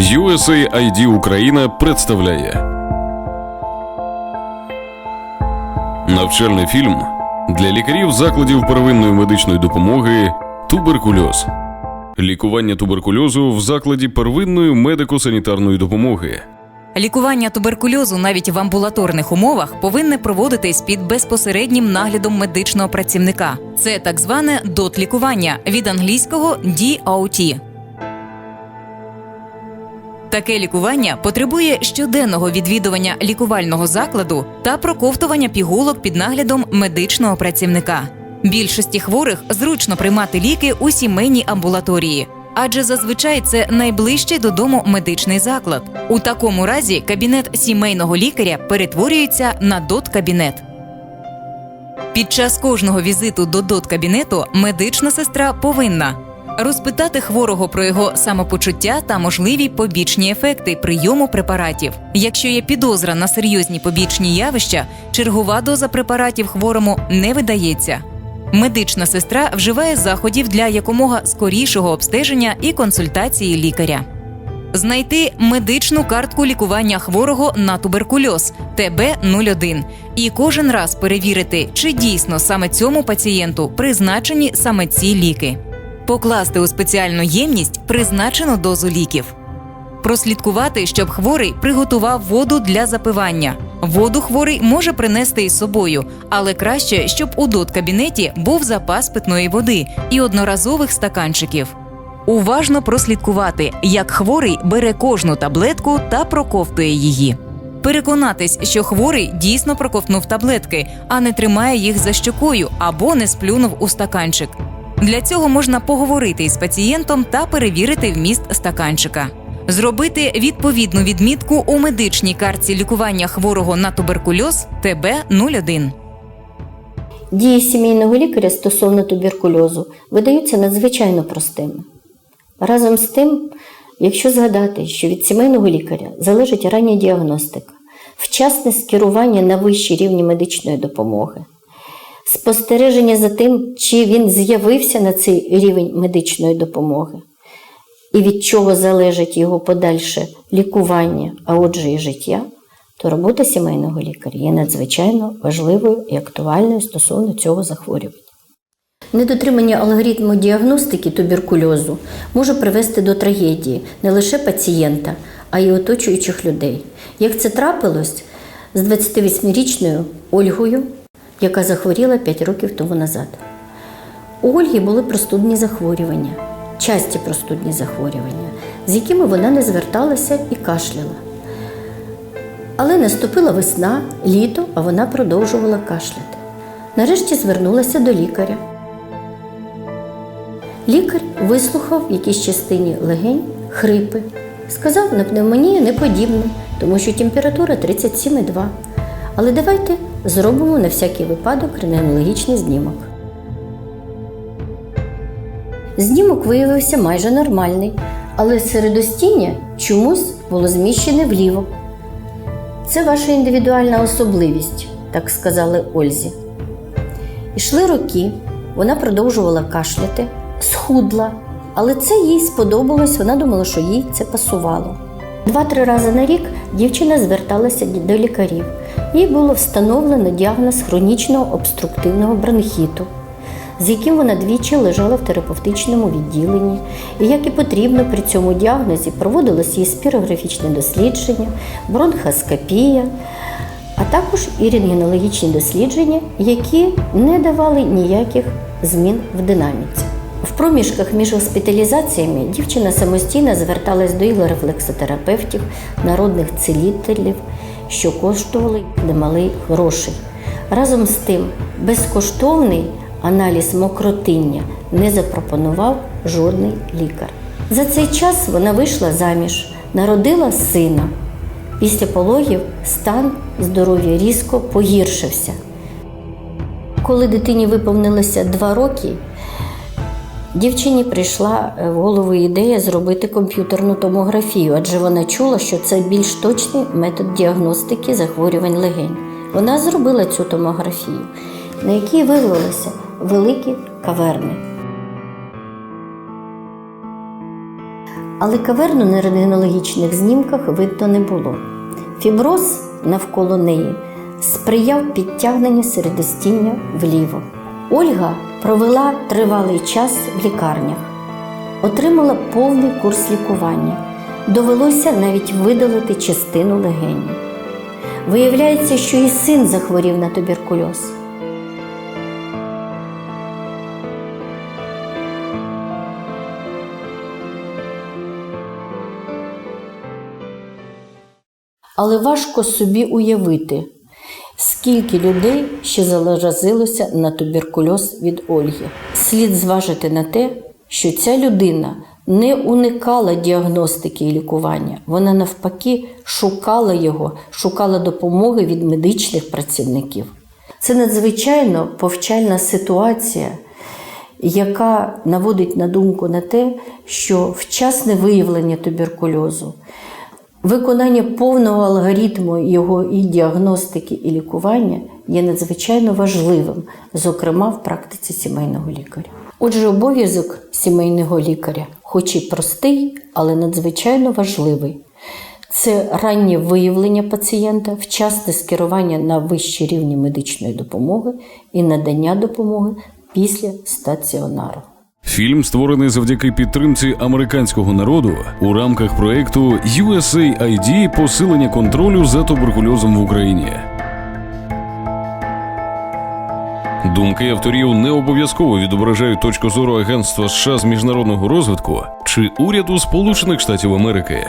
USAID Україна представляє навчальний фільм для лікарів закладів первинної медичної допомоги Туберкульоз. Лікування туберкульозу в закладі первинної медико-санітарної допомоги. Лікування туберкульозу навіть в амбулаторних умовах повинне проводитись під безпосереднім наглядом медичного працівника. Це так зване дот-лікування від англійського DOT. Таке лікування потребує щоденного відвідування лікувального закладу та проковтування пігулок під наглядом медичного працівника. Більшості хворих зручно приймати ліки у сімейній амбулаторії, адже зазвичай це найближчий додому медичний заклад. У такому разі кабінет сімейного лікаря перетворюється на дот-кабінет. Під час кожного візиту до дот-кабінету медична сестра повинна розпитати хворого про його самопочуття та можливі побічні ефекти прийому препаратів. Якщо є підозра на серйозні побічні явища, чергова доза препаратів хворому не видається. Медична сестра вживає заходів для якомога скорішого обстеження і консультації лікаря. Знайти медичну картку лікування хворого на туберкульоз ТБ-01 і кожен раз перевірити, чи дійсно саме цьому пацієнту призначені саме ці ліки, покласти у спеціальну ємність призначену дозу ліків. Прослідкувати, щоб хворий приготував воду для запивання. Воду хворий може принести із собою, але краще, щоб у дот-кабінеті був запас питної води і одноразових стаканчиків. Уважно прослідкувати, як хворий бере кожну таблетку та проковтує її. Переконатись, що хворий дійсно проковтнув таблетки, а не тримає їх за щокою або не сплюнув у стаканчик. Для цього можна поговорити із пацієнтом та перевірити вміст стаканчика. Зробити відповідну відмітку у медичній картці лікування хворого на туберкульоз ТБ-01. Дії сімейного лікаря стосовно туберкульозу видаються надзвичайно простими. Разом з тим, якщо згадати, що від сімейного лікаря залежить рання діагностика, вчасне скерування на вищі рівні медичної допомоги, спостереження за тим, чи він з'явився на цей рівень медичної допомоги, і від чого залежить його подальше лікування, а отже і життя, то робота сімейного лікаря є надзвичайно важливою і актуальною стосовно цього захворювання. Недотримання алгоритму діагностики туберкульозу може привести до трагедії не лише пацієнта, а й оточуючих людей. Як це трапилось з 28-річною Ольгою, яка захворіла 5 років тому назад. У Ольги були простудні захворювання, часті простудні захворювання, з якими вона не зверталася і кашляла. Але наступила весна, літо, а вона продовжувала кашляти. Нарешті звернулася до лікаря. Лікар вислухав в якійсь частині легень хрипи. Сказав, на пневмонію не подібне, тому що температура 37,2. Але давайте зробимо на всякий випадок рентгенологічний знімок. Знімок виявився майже нормальний, але середостіння чомусь було зміщене вліво. Це ваша індивідуальна особливість, так сказали Ользі. Ішли роки, вона продовжувала кашляти, схудла, але це їй сподобалось, вона думала, що їй це пасувало. Два-три рази на рік дівчина зверталася до лікарів. Їй було встановлено діагноз хронічного обструктивного бронхіту, з яким вона двічі лежала в терапевтичному відділенні. І як і потрібно при цьому діагнозі проводилось її спірографічне дослідження, бронхоскопія, а також і рентгенологічні дослідження, які не давали ніяких змін в динаміці. В проміжках між госпіталізаціями дівчина самостійно зверталась до іглорефлексотерапевтів, народних цілителів, що коштували немалий грошей. Разом з тим, безкоштовний аналіз мокротиння не запропонував жодний лікар. За цей час вона вийшла заміж, народила сина. Після пологів стан здоров'я різко погіршився. Коли дитині виповнилося два роки, Дівчині прийшла в голову ідея зробити комп'ютерну томографію, адже вона чула, що це більш точний метод діагностики захворювань легень. Вона зробила цю томографію, на якій виявилися великі каверни. Але каверну на рентгенологічних знімках видно не було. Фіброз навколо неї сприяв підтягненню середостіння вліво. Ольга провела тривалий час в лікарнях, отримала повний курс лікування. Довелося навіть видалити частину легенів. Виявляється, що і син захворів на туберкульоз. Але важко собі уявити, скільки людей ще заразилося на туберкульоз від Ольги. Слід зважити на те, що ця людина не уникала діагностики і лікування, вона навпаки шукала його, шукала допомоги від медичних працівників. Це надзвичайно повчальна ситуація, яка наводить на думку на те, що вчасне виявлення туберкульозу, Виконання повного алгоритму його і діагностики, і лікування є надзвичайно важливим, зокрема в практиці сімейного лікаря. Отже, обов'язок сімейного лікаря, хоч і простий, але надзвичайно важливий. Це раннє виявлення пацієнта, вчасне скерування на вищі рівні медичної допомоги і надання допомоги після стаціонару. Фільм створений завдяки підтримці американського народу у рамках проекту USAID посилення контролю за туберкульозом в Україні. Думки авторів не обов'язково відображають точку зору Агентства США з міжнародного розвитку чи уряду Сполучених Штатів Америки.